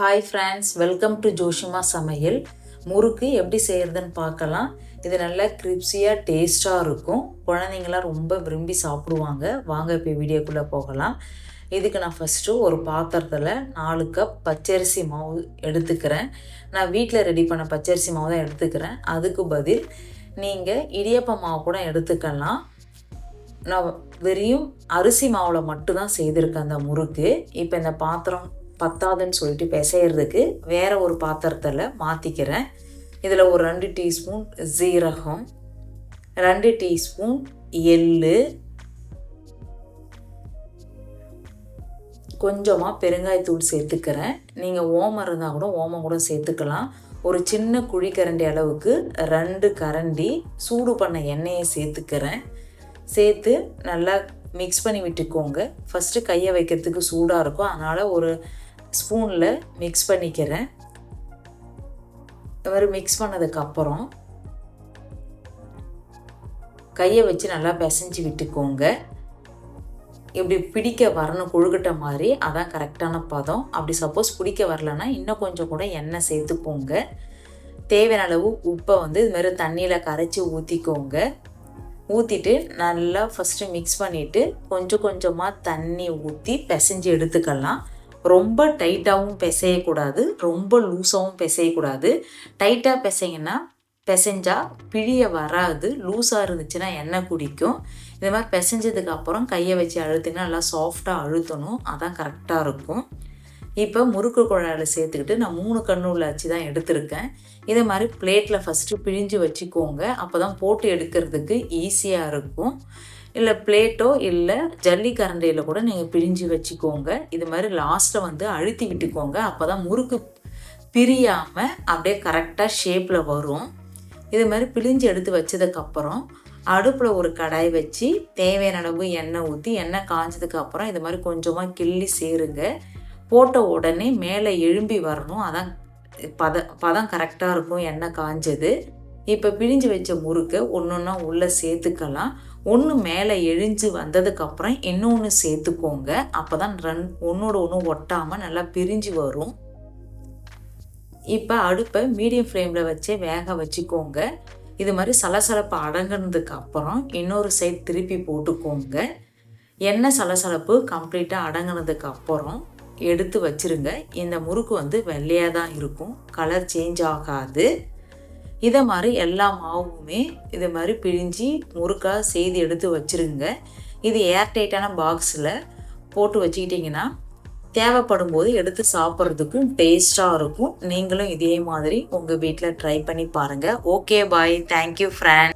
Hi friends welcome to Joshima சமையல் முறுக்கு எப்படி செய்கிறதுன்னு பார்க்கலாம். இது நல்லா கிரிப்ஸியாக டேஸ்ட்டாக இருக்கும். குழந்தைங்களாம் ரொம்ப விரும்பி சாப்பிடுவாங்க. வாங்க இப்போ வீடியோக்குள்ளே போகலாம். இதுக்கு நான் ஃபஸ்ட்டு ஒரு பாத்திரத்தில் நாலு கப் பச்சரிசி மாவு எடுத்துக்கிறேன். நான் வீட்டில் ரெடி பண்ண பச்சரிசி மாவு தான் எடுத்துக்கிறேன். அதுக்கு பதில் நீங்கள் இடியப்ப மாவு கூட எடுத்துக்கலாம். நான் வெறியும் அரிசி மாவில் மட்டும்தான் செய்திருக்கேன் அந்த முறுக்கு. இப்போ இந்த பாத்திரம் பத்தாதுன்னு சொல்லிட்டு பிசையிறதுக்கு வேறு ஒரு பாத்திரத்தில் மாற்றிக்கிறேன் இதில் ஒரு ரெண்டு டீஸ்பூன் ஜீரகம் ரெண்டு டீஸ்பூன் எள்ளு கொஞ்சமாக பெருங்காயத்தூள் சேர்த்துக்கிறேன். நீங்கள் ஓமம் இருந்தால் கூட ஓமம் கூட சேர்த்துக்கலாம். ஒரு சின்ன குழிக்கரண்டி அளவுக்கு ரெண்டு கரண்டி சூடு பண்ண எண்ணெயை சேர்த்துக்கிறேன். சேர்த்து நல்லா மிக்ஸ் பண்ணி விட்டுக்கோங்க. ஃபஸ்ட்டு கையை வைக்கிறதுக்கு சூடாக இருக்கும். அதனால் ஒரு ஸ்பூனில் மிக்ஸ் பண்ணிக்கிறேன். இந்த மாதிரி மிக்ஸ் பண்ணதுக்கப்புறம் கையை வச்சு நல்லா பிசைஞ்சு விட்டுக்கோங்க. இப்படி பிடிக்க வரணும் கொழுக்கட்ட மாதிரி. அதான் கரெக்டான பதம். அப்படி சப்போஸ் பிடிக்க வரலன்னா இன்னும் கொஞ்சம் கூட எண்ணெய் சேர்த்துக்கோங்க. தேவையான அளவு உப்பை வந்து இதுமாரி தண்ணியில் கரைச்சி ஊற்றிக்கோங்க ஊற்றிட்டு நல்லா ஃபஸ்ட்டு மிக்ஸ் பண்ணிவிட்டு கொஞ்சம் கொஞ்சமாக தண்ணி ஊற்றி பிசைஞ்சு எடுத்துக்கலாம். ரொம்ப டைட்டாகவும் பிசையக்கூடாது ரொம்ப லூஸாகவும் பிசையக்கூடாது. டைட்டாக பிசைங்கன்னா பிசைஞ்சா பிழிய வராது லூஸாக இருந்துச்சுன்னா எண்ணெய் குடிக்கும். இந்த மாதிரி பிசைஞ்சதுக்கு அப்புறம் கையை வச்சு அழுத்தினா நல்லா சாஃப்டாக அழுத்தணும். அதான் கரெக்டாக இருக்கும். இப்போ முறுக்கு குழாயில் சேர்த்துக்கிட்டு நான் மூணு கண்ணு உள்ள அச்சு தான் எடுத்திருக்கேன். இதே மாதிரி பிளேட்டில் ஃபஸ்ட்டு பிழிஞ்சு வச்சுக்கோங்க. அப்போ தான் போட்டு எடுக்கிறதுக்கு ஈஸியாக இருக்கும். இல்லை பிளேட்டோ இல்லை ஜல்லி கரண்டியில் கூட நீங்கள் பிழிஞ்சு வச்சுக்கோங்க. இது மாதிரி லாஸ்ட்டில் வந்து அழுத்தி விட்டுக்கோங்க. அப்போ தான் முறுக்கு பிரியாமல் அப்படியே கரெக்டாக ஷேப்பில் வரும். இது மாதிரி பிழிஞ்சு எடுத்து வச்சதுக்கப்புறம் அடுப்பில் ஒரு கடாய் வச்சு தேவையான அளவு எண்ணெய் ஊற்றி எண்ணெய் காய்ஞ்சதுக்கப்புறம் இது மாதிரி கொஞ்சமாக கிள்ளி சேருங்க. போட்ட உடனே மேலே எழும்பி வரணும். அதான் பத பதம் கரெக்டாக இருக்கும். எண்ணெய் காஞ்சது. இப்போ பிழிஞ்சு வச்ச முறுக்கை ஒன்று ஒன்றா உள்ளே சேர்த்துக்கலாம். ஒன்று மேலே எழிஞ்சு வந்ததுக்கப்புறம் இன்னொன்று சேர்த்துக்கோங்க. அப்போ தான் ரன் ஒன்றோட ஒன்று ஒட்டாமல் நல்லா பிரிஞ்சு வரும். இப்போ அடுப்பை மீடியம் ஃப்ளேமில் வச்சே வேக வச்சுக்கோங்க. இது மாதிரி சலசலப்பு அடங்கினதுக்கு அப்புறம் இன்னொரு சைட் திருப்பி போட்டுக்கோங்க. எண்ணெய் சலசலப்பு கம்ப்ளீட்டாக அடங்கினதுக்கு அப்புறம் எடுத்து வச்சிருங்க. இந்த முறுக்கு வந்து வெள்ளையாக தான் இருக்கும். கலர் சேஞ்ச் ஆகாது. இதை மாதிரி எல்லா மாவுமே இது மாதிரி பிழிஞ்சி முறுக்காக செய்து எடுத்து வச்சுருங்க. இது ஏர்டைட்டான பாக்ஸில் போட்டு வச்சுக்கிட்டிங்கன்னா தேவைப்படும் போது எடுத்து சாப்பிட்றதுக்கும் டேஸ்ட்டாக இருக்கும். நீங்களும் இதே மாதிரி உங்கள் வீட்டில் ட்ரை பண்ணி பாருங்கள் ஓகே பாய். Thank you friend